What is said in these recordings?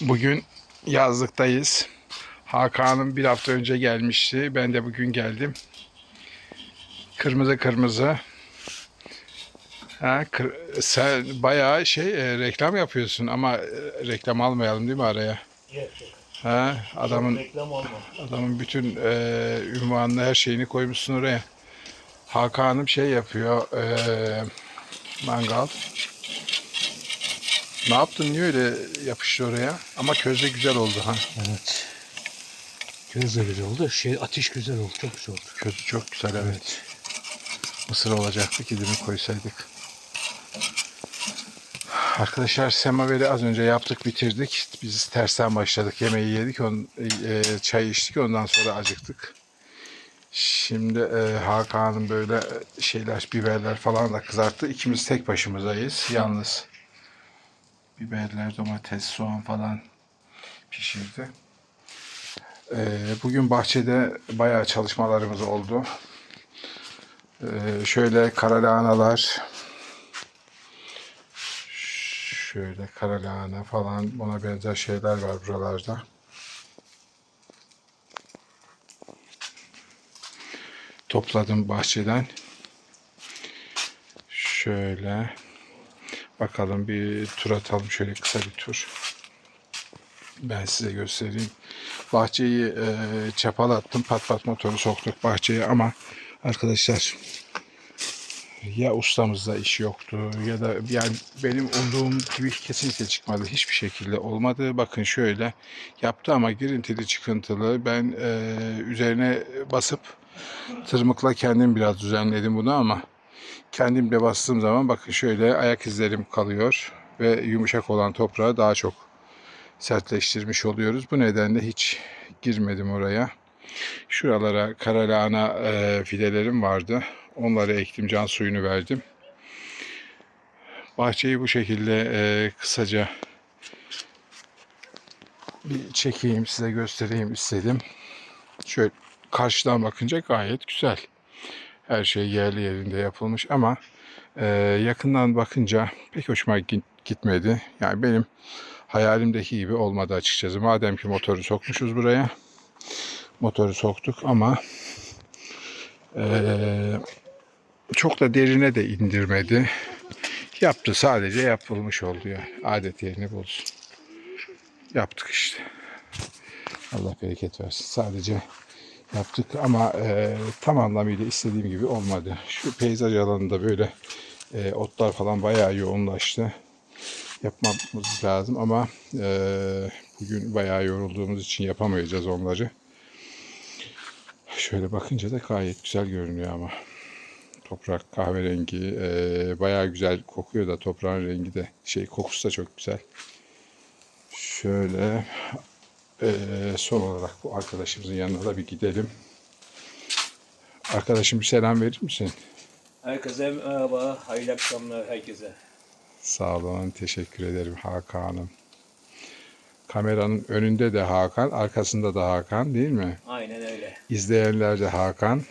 Bugün yazlıktayız. Hakan'ım bir hafta önce gelmişti. Ben de bugün geldim. Kırmızı kırmızı. Ha, kır- sen bayağı şey e, reklam yapıyorsun ama e, reklam almayalım değil mi araya? Yok Ha, adamın Reklam olma. adamın bütün e, ünvanını her şeyini koymuşsun oraya. Hakan'ım şey yapıyor e, mangal. Ne yaptın? Niye öyle yapıştı oraya? Ama közde güzel oldu ha. Evet. Göz de güzel oldu. Şey, ateş güzel oldu. Çok güzel oldu. Közü çok güzel evet. Mısır olacaktı ki mi koysaydık. Arkadaşlar semaveri az önce yaptık bitirdik. Biz tersten başladık. Yemeği yedik. On, e, çay içtik. Ondan sonra acıktık. Şimdi e, Hakan'ın böyle şeyler, biberler falan da kızarttı. İkimiz tek başımızdayız. Yalnız biberler, domates, soğan falan pişirdi. E, bugün bahçede bayağı çalışmalarımız oldu. E, şöyle kara lahanalar, şöyle kara lahana falan buna benzer şeyler var buralarda. Topladım bahçeden. Şöyle bakalım bir tur atalım şöyle kısa bir tur. Ben size göstereyim. Bahçeyi e, çapalattım. Pat pat motoru soktuk bahçeye ama arkadaşlar ya ustamızda iş yoktu ya da yani benim umduğum gibi kesinlikle çıkmadı. Hiçbir şekilde olmadı. Bakın şöyle yaptı ama girintili çıkıntılı. Ben e, üzerine basıp tırmıkla kendim biraz düzenledim bunu ama kendim de bastığım zaman bakın şöyle ayak izlerim kalıyor ve yumuşak olan toprağı daha çok sertleştirmiş oluyoruz. Bu nedenle hiç girmedim oraya. Şuralara kara lahana e, fidelerim vardı. Onları ektim, can suyunu verdim. Bahçeyi bu şekilde e, kısaca bir çekeyim, size göstereyim istedim. Şöyle karşıdan bakınca gayet güzel. Her şey yerli yerinde yapılmış ama e, yakından bakınca pek hoşuma git- gitmedi. Yani benim hayalimdeki gibi olmadı açıkçası. Madem ki motoru sokmuşuz buraya. Motoru soktuk ama eee, çok da derine de indirmedi. Yaptı sadece yapılmış oldu ya. Adet yerini bulsun. Yaptık işte. Allah bereket versin. Sadece yaptık ama eee, tam anlamıyla istediğim gibi olmadı. Şu peyzaj alanında böyle eee, otlar falan bayağı yoğunlaştı yapmamız lazım ama eee, bugün bayağı yorulduğumuz için yapamayacağız onları. Şöyle bakınca da gayet güzel görünüyor ama. Toprak kahverengi eee bayağı güzel kokuyor da toprağın rengi de şey kokusu da çok güzel. Şöyle eee, son olarak bu arkadaşımızın yanına da bir gidelim. Arkadaşım bir selam verir misin? Herkese merhaba. Hayırlı akşamlar herkese. Sağ olun, teşekkür ederim Hakan'ım. Kameranın önünde de Hakan, arkasında da Hakan değil mi? Aynen öyle. İzleyenler de Hakan.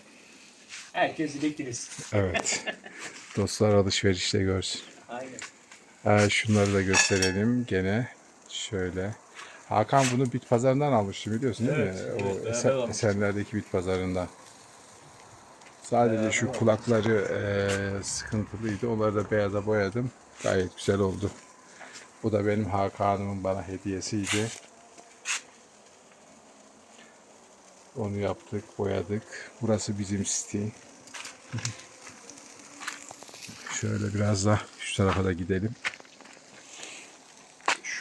Herkesi bekleriz. Evet. Dostlar alışverişte görsün. Aynen. Ha, şunları da gösterelim gene. Şöyle. Hakan bunu bit pazarından almıştı biliyorsun değil Evet, mi? evet, o Esen-. Esenler'deki bit pazarından. Sadece şu kulakları eee, sıkıntılıydı. Onları da beyaza boyadım. Gayet güzel oldu. Bu da benim Hakan'ımın bana hediyesiydi. Onu yaptık, boyadık. Burası bizim site. Şöyle biraz da şu tarafa da gidelim.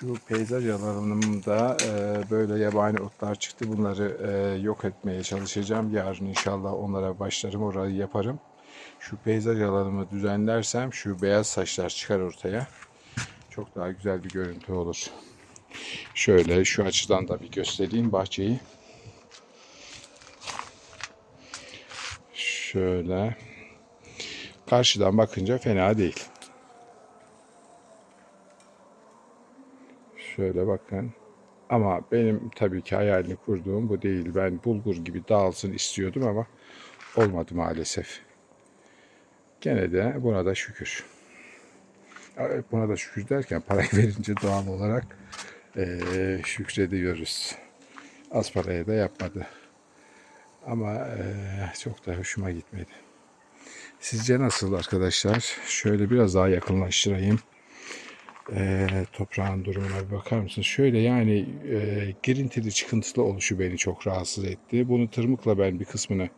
Şu peyzaj alanımda e, böyle yabani otlar çıktı. Bunları e, yok etmeye çalışacağım. Yarın inşallah onlara başlarım. Orayı yaparım. Şu peyzaj alanımı düzenlersem şu beyaz saçlar çıkar ortaya. Çok daha güzel bir görüntü olur. Şöyle şu açıdan da bir göstereyim bahçeyi. Şöyle. Karşıdan bakınca fena değil. Şöyle bakın. Ama benim tabii ki hayalini kurduğum bu değil. Ben bulgur gibi dağılsın istiyordum ama olmadı maalesef. Gene de buna da şükür. Buna da şükür derken parayı verince doğal olarak Ee, şükrediyoruz. Az paraya da yapmadı. Ama ee, çok da hoşuma gitmedi. Sizce nasıl arkadaşlar? Şöyle biraz daha yakınlaştırayım. Ee, toprağın durumuna bir bakar mısınız? Şöyle yani e, girintili çıkıntılı oluşu beni çok rahatsız etti. Bunu tırmıkla ben bir kısmını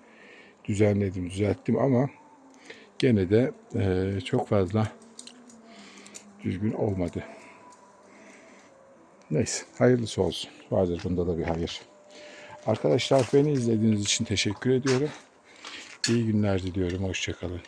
düzenledim, düzelttim ama gene de e, çok fazla düzgün olmadı. Neyse, hayırlısı olsun. Vardır bunda da bir hayır. Arkadaşlar beni izlediğiniz için teşekkür ediyorum. İyi günler diliyorum. Hoşçakalın.